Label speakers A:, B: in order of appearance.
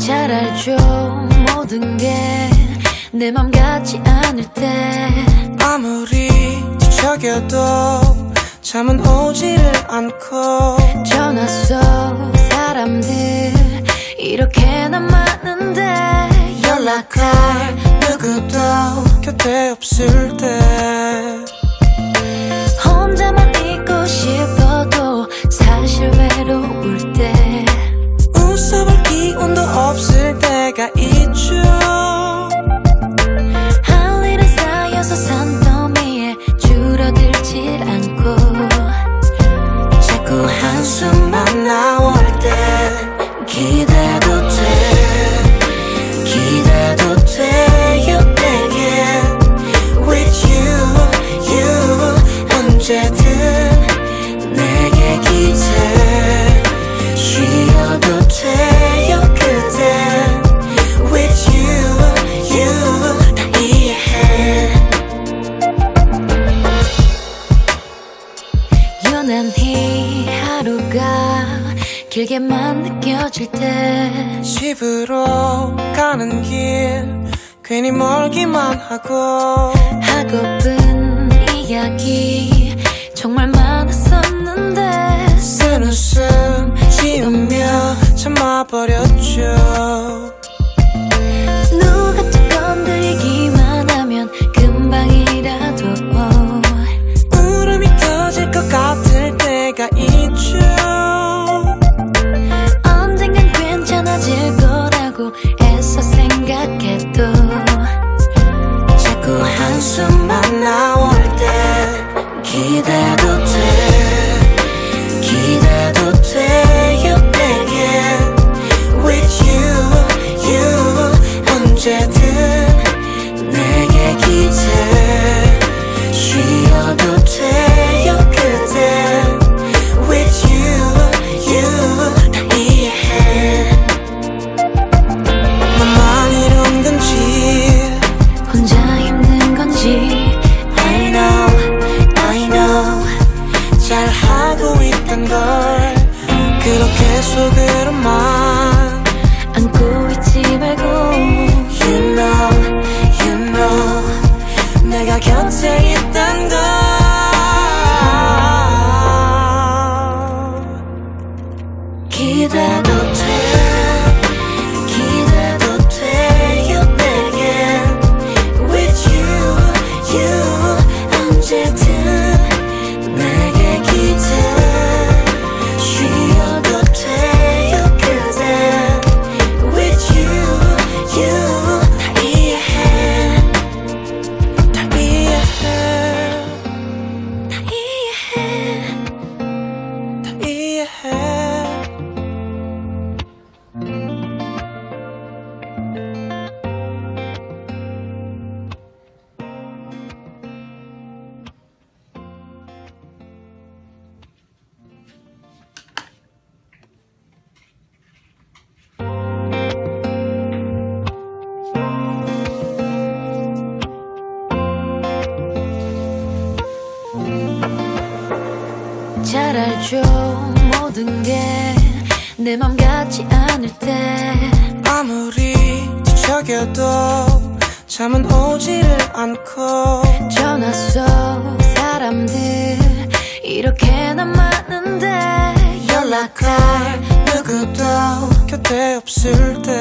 A: 잘 알죠. 모든 게 내 맘 같지 않을 때.
B: 아무리 뒤척여도 잠은 오지를 않고
A: 전화 속 사람들 이렇게나 많은데
B: 연락할 누구도 곁에 없을 때 한숨만 나올 때 기대도 돼 기대도 돼요 내게. With you, you 언제든 내게 기대. 쉬어도 돼요 그대. With you, you 다 이해해.
A: 유난히 하루가 길게만 느껴질 때
B: 집으로 가는 길 괜히 멀기만 하고 한숨만 나올 때 기대도 돼 속으로만
A: 안고 있지 말고
B: You know, you know 내가 곁에 있단 걸 기대도
A: 잘 알죠 모든 게 내 맘 같지 않을 때.
B: 아무리 뒤척여도 잠은 오지를 않고.
A: 전화 속 사람들 이렇게나 많은데
B: 연락할 누구도 곁에 없을 때